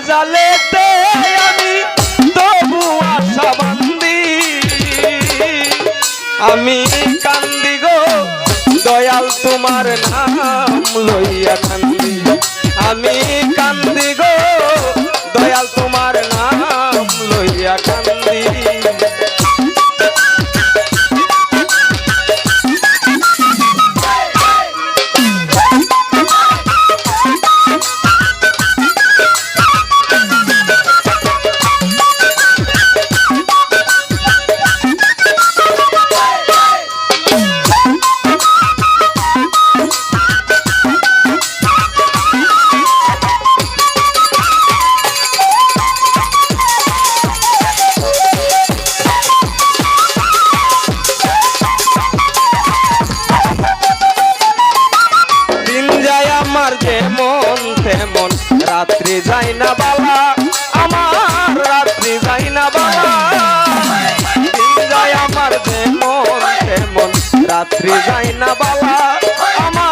আশার জালেতে আমি তবু আশা বান্দি। আমি কান্দি গো, দয়াল তোমার নাম লইয়া কান্দি। আমি রাত্রি যাই না বালা, আমার রাত্রি যাই না যায় আমার যেমন তেমন রাত্রি যাই না বালা, আমার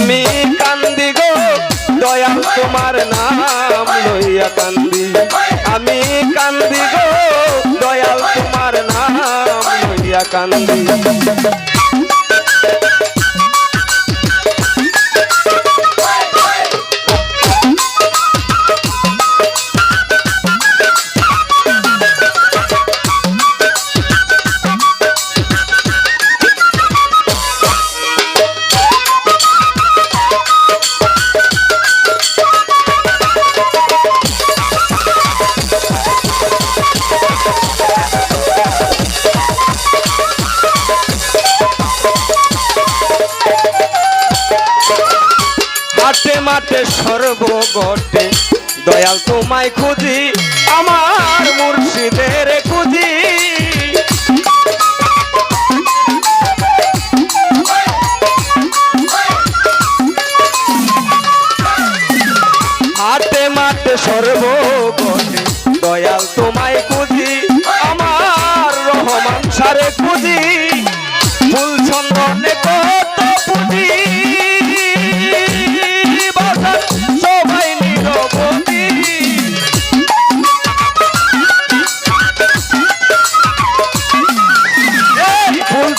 আমি কান্দি গো, দয়াল তোমার নাম লইয়া কান্দি। আমি কান্দি গো, দয়াল তোমার নাম লইয়া কান্দি। হাটে মাঠে সর্বগটে দয়াল তোমায় খুঁজি আমার মুর্শিদের খুঁজি। সারে ফুল কত পুঁজি।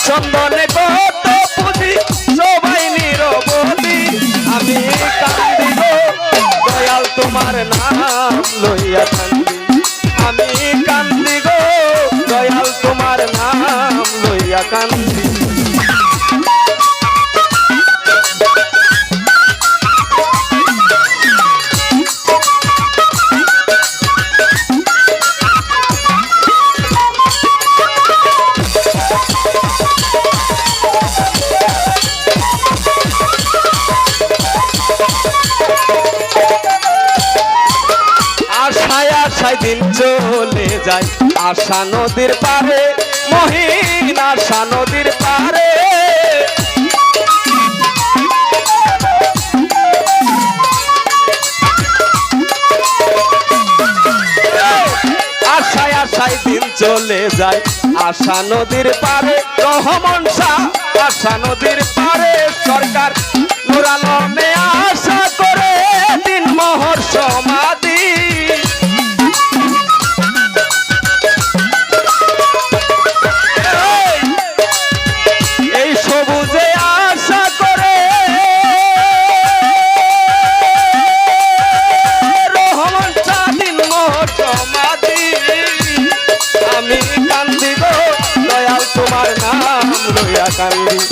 চন্দনে কত পুঁজি, সবাই নিরবধি আমি কান্দি গো দয়াল তোমার নাম লইয়া কান্দি আমি কান্দি গো দয়াল তোমার নাম লইয়া কান্দি দিন চলে যায়? আশা নদীর পারে মহিন আশা নদীর পারে আশায় আশায় দিন চলে যায়। আশা নদীর পারে রহমন শাহ। আশা নদীর পারে সরকার নুরালমে আশা Carly.